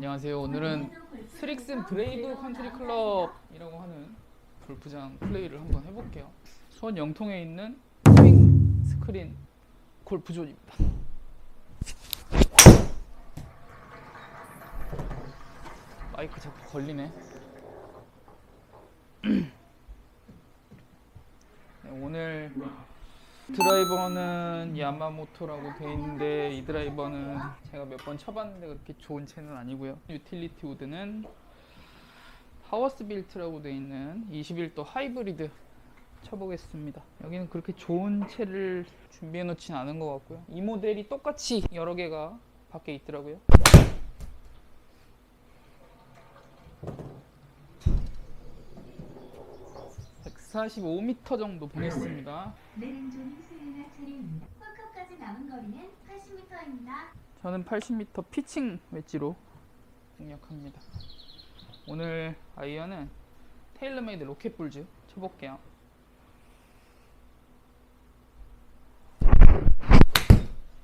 안녕하세요. 오늘은 스릭슨 브레이브 컨트리 클럽이라고 하는 골프장 플레이를 한번 해볼게요. 수원 영통에 있는 스윙 스크린 골프존입니다. 마이크 자꾸 걸리네. 네, 오늘 드라이버는 야마모토라고 돼 있는데 이 드라이버는 제가 몇 번 쳐봤는데 그렇게 좋은 채는 아니고요. 유틸리티 우드는 하워스 빌트라고 돼 있는 21도 하이브리드 쳐보겠습니다. 여기는 그렇게 좋은 채를 준비해 놓진 않은 것 같고요. 이 모델이 똑같이 여러 개가 밖에 있더라고요. (145m) 정도 보냈습니다. 내린존이 수행할 차례입니다. 홀컵까지 남은 거리는 80m입니다. 저는 80m 피칭 웨지로 공략합니다. 오늘 아이언은 테일러메이드 로켓불즈 쳐볼게요.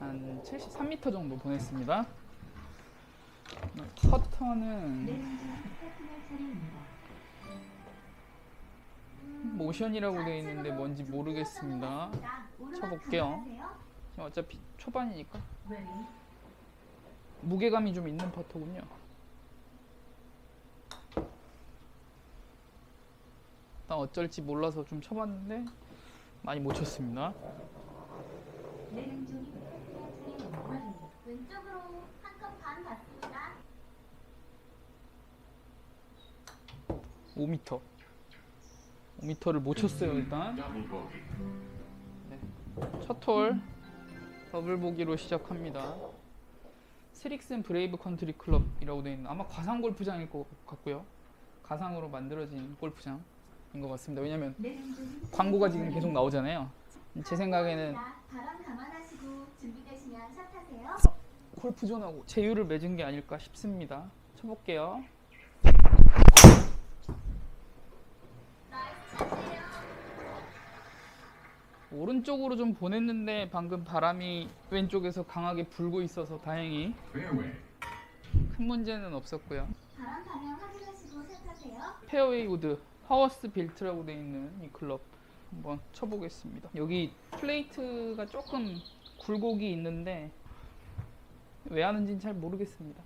한 73m 정도 보냈습니다. 커터는 모션이라고 되어 있는데 뭔지 모르겠습니다. 쳐볼게요. 지금 어차피 초반이니까 무게감이 좀 있는 퍼터군요. 일단 어쩔지 몰라서 좀 쳐봤는데 많이 못 쳤습니다. 왼쪽으로 한컵반 받습니다. 5m. 5m를 못 쳤어요 일단. 네. 첫홀 더블 보기로 시작합니다. 스릭슨 브레이브 컨트리 클럽이라고 되어 있는 아마 가상 골프장일 것 같고요. 가상으로 만들어진 골프장인 것 같습니다. 왜냐면 광고가 지금 계속 나오잖아요. 제 생각에는. 골프존하고 제휴를 맺은 게 아닐까 싶습니다. 쳐볼게요. 오른쪽으로 좀 보냈는데 방금 바람이 왼쪽에서 강하게 불고 있어서 다행히 큰 문제는 없었고요. 바람 방향 확인하시고 샷 하세요. 페어웨이 우드 하워스 빌트라고 되어 있는 이 클럽 한번 쳐보겠습니다. 여기 플레이트가 조금 굴곡이 있는데 왜 하는지는 잘 모르겠습니다.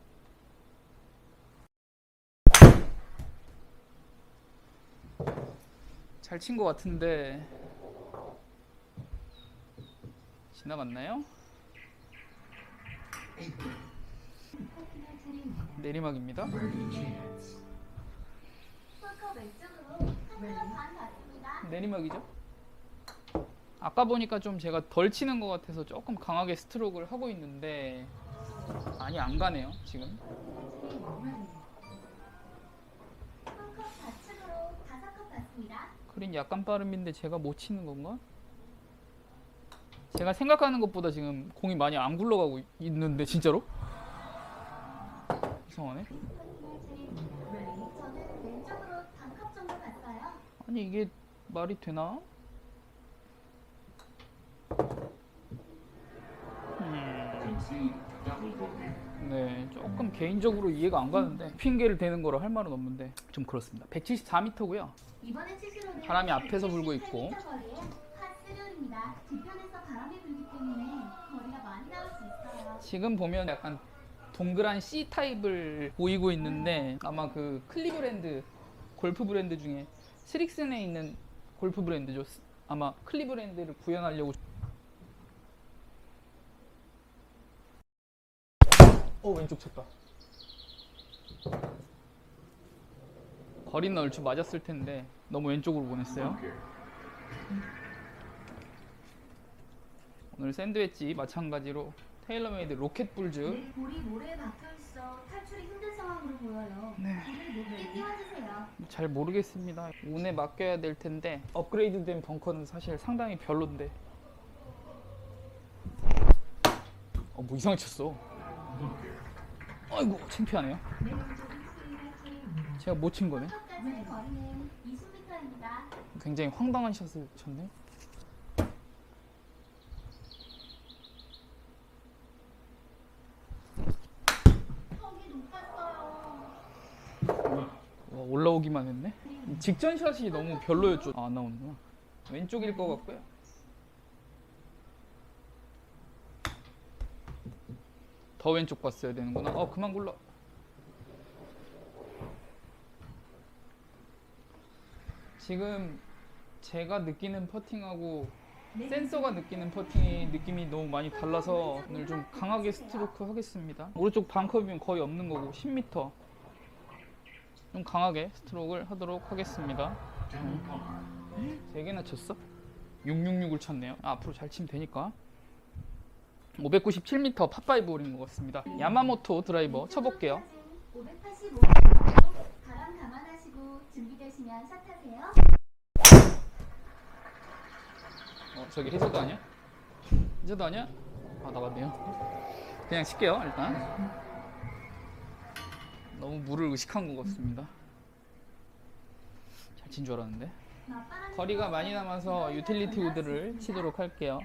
잘 친 것 같은데 지나갔나요? 내리막입니다. 내리막이죠? 아까 보니까 좀 제가 덜 치는 것 같아서 조금 강하게 스트로크를 하고 있는데 많이 안 가네요 지금. 그린 약간 빠름인데 제가 못 치는 건가? 제가 생각하는 것보다 지금 공이 많이 안 굴러가고 있- 있는데 진짜로? 이상하네. 아니 이게 말이 되나? 네, 조금 개인적으로 이해가 안 가는데 핑계를 대는 거로 할 말은 없는데 좀 그렇습니다. 174m고요. 이번에 치시로는 바람이 앞에서 불고 있고. 178m 거리의 핫스륜입니다. 뒤편에서 바람이 불기 때문에 거리가 많이 나올 수 있어요. 지금 보면 약간 동그란 C 타입을 보이고 있는데 아마 그 클리 브랜드 골프 브랜드 중에 스릭슨에 있는 골프 브랜드죠. 스- 아마 클리 브랜드를 구현하려고 어 왼쪽 쳤다. 거리는 얼추 맞았을 텐데 너무 왼쪽으로 보냈어요. 오늘 샌드웨지 마찬가지로 테일러메이드 로켓 불즈 내 볼이 모래에 박혀 있어 탈출이 힘든 상황으로 보여요. 네. 볼을 높게 띄워주세요. 잘 모르겠습니다. 운에 맡겨야 될 텐데 업그레이드된 벙커는 사실 상당히 별론데. 어, 뭐 이상하게 쳤어. 아이고, 창피하네요. 제가 못 친 거네. 홀컵까지의 거리는 20m입니다. 굉장히 황당한 샷을 쳤네. 턱이 높았어요. 와, 올라오기만 했네. 직전 샷이 너무 별로였죠. 아, 안 나오는구나. 왼쪽일 것 같고요. 더 왼쪽 봤어야 되는구나. 어, 그만 굴러. 지금 제가 느끼는 퍼팅하고 센서가 느끼는 퍼팅이 느낌이 너무 많이 달라서 오늘 좀 강하게 스트로크 하겠습니다. 오른쪽 방커비면 거의 없는 거고 10m 좀 강하게 스트로크를 하도록 하겠습니다. 세 개나 쳤어? 666을 쳤네요. 아, 앞으로 잘 치면 되니까. 597m 파5 홀인 것 같습니다. 야마모토 드라이버 쳐볼게요. 585. 바람 감안하시고 준비되시면 샷 하세요. 어, 저기 해저드 아니야? 해저드 아니야? 아, 나갔네요. 그냥 칠게요, 일단. 너무 물을 의식한 것 같습니다. 잘 친 줄 알았는데. 거리가 많이 남아서 유틸리티 우드를 치도록 할게요.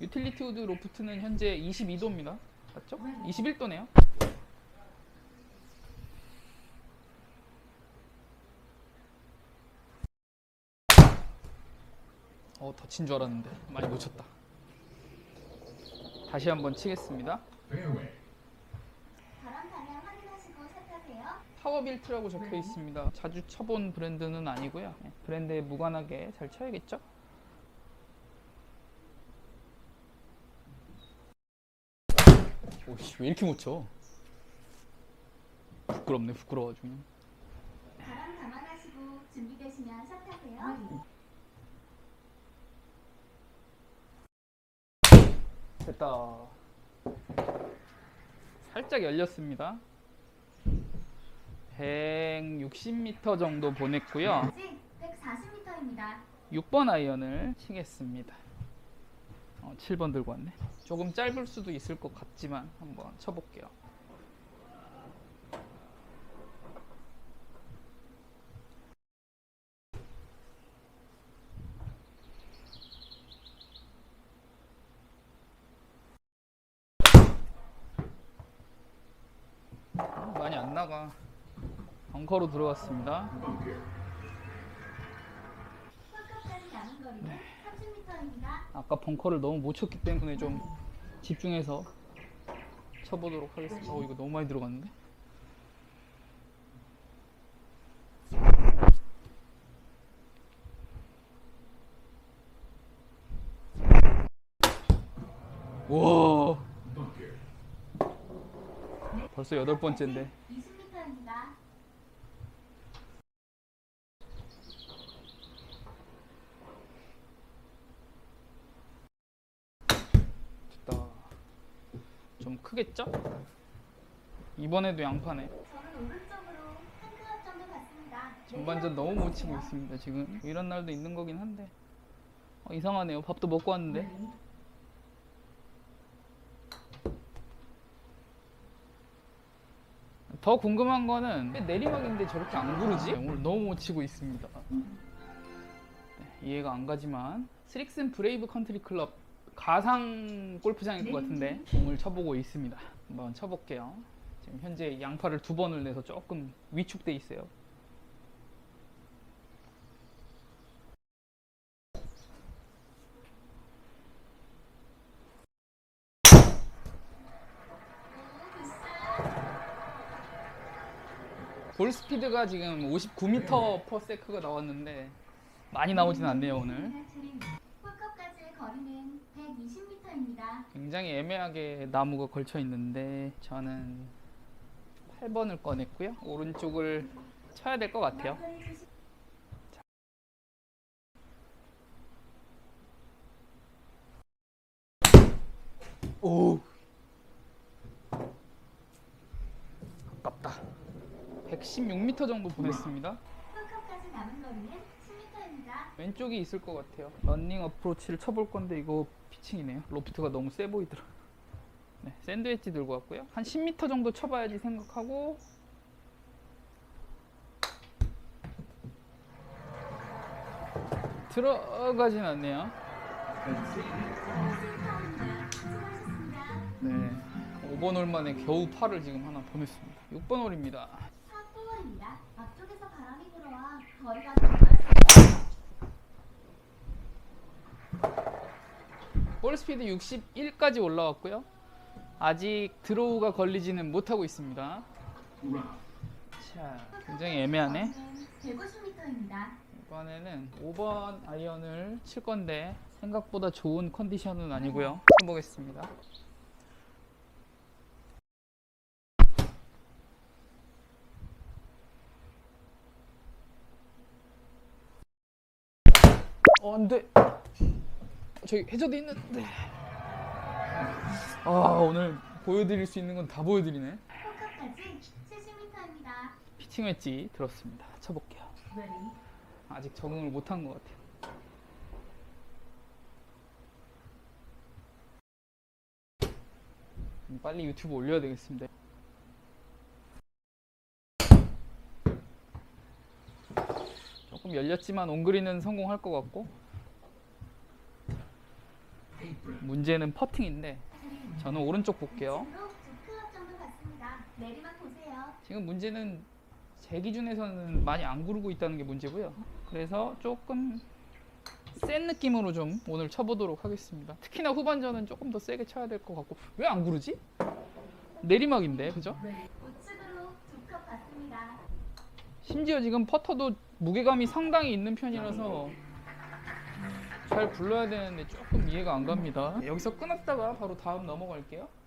유틸리티 우드 로프트는 현재 22도입니다. 맞죠? 21도네요. 어, 더 친 줄 알았는데 많이 놓쳤다. 다시 한번 치겠습니다. 바람 방향 확인하시고 샷하세요. 파워빌트라고 적혀 있습니다. 자주 쳐본 브랜드는 아니고요. 네, 브랜드에 무관하게 잘 쳐야겠죠? 오씨 왜 이렇게 못 쳐? 부끄럽네 부끄러워가지고 바람 감안하시고 준비되시면 샷 하세요. 됐다. 살짝 열렸습니다. 160m 정도 보냈고요. 아직 140m입니다. 6번 아이언을 치겠습니다. 어, 7번 들고 왔네. 조금 짧을 수도 있을 것 같지만 한번 쳐볼게요. 어, 많이 안 나가. 벙커로 들어갔습니다. 네. 30m입니다. 아까 벙커를 너무 못 쳤기 때문에 좀 집중해서 쳐보도록 하겠습니다. 어 이거 너무 많이 들어갔는데? 와 벌써 여덟 번째인데 20m입니다. 됐다. 좀 크겠죠? 이번에도 양파네. 전반전 너무 못 치고 있습니다 지금. 이런 날도 있는 거긴 한데. 어, 이상하네요. 밥도 먹고 왔는데. 더 궁금한 거는 왜 내리막인데 저렇게 안 구르지? 오늘 너무 못 치고 있습니다. 네, 이해가 안 가지만 스릭슨 브레이브 컨트리 클럽 가상 골프장일 것 같은데 공을 쳐보고 있습니다. 한번 쳐볼게요. 지금 현재 양파를 두 번을 내서 조금 위축돼 있어요. 볼 스피드가 지금 59m 퍼 세크가 나왔는데 많이 나오진 않네요 오늘 120m입니다. 굉장히 애매하게 나무가 걸쳐 있는데 저는 8번을 꺼냈고요. 오른쪽을 쳐야 될 것 같아요. 오. 아깝다. 116m 정도 보냈습니다. 홀컵까지 남은 거리는 10m입니다. 왼쪽이 있을 것 같아요. 런닝 어프로치를 쳐볼 건데 이거 피칭이네요. 로프트가 너무 세 보이더라. 네, 샌드웨지 들고 왔고요. 한 10m 정도 쳐봐야지 생각하고 들어가진 않네요. 네, 5번 홀 만에 겨우 팔을 지금 하나 보냈습니다. 6번 홀입니다. 파4 70m입니다. 앞쪽에서 바람이 불어와 거리가 더 멀어집니다. 볼 스피드 61까지 올라왔고요. 아직 드로우가 걸리지는 못하고 있습니다. 자, 굉장히 애매하네. 150m입니다. 이번에는 5번 아이언을 칠 건데 생각보다 좋은 컨디션은 아니고요. 쳐보겠습니다. 어, 안 돼. 저기 해저드 있는데. 아, 오늘 보여드릴 수 있는 건 다 보여드리네. 포카까지 70m입니다. 피칭 웨지 들었습니다. 쳐볼게요. 아직 적응을 못한 것 같아요. 음, 빨리 유튜브 올려야 되겠습니다. 조금 열렸지만 온그린은 성공할 것 같고 문제는 퍼팅인데 저는 오른쪽 볼게요. 지금 문제는 제 기준에서는 많이 안 구르고 있다는 게 문제고요. 그래서 조금 센 느낌으로 좀 오늘 쳐보도록 하겠습니다. 특히나 후반전은 조금 더 세게 쳐야 될 것 같고 왜 안 구르지? 내리막인데 그죠? 심지어 지금 퍼터도 무게감이 상당히 있는 편이라서 잘 굴러야 되는데 조금 이해가 안 갑니다. 여기서 끊었다가 바로 다음 넘어갈게요.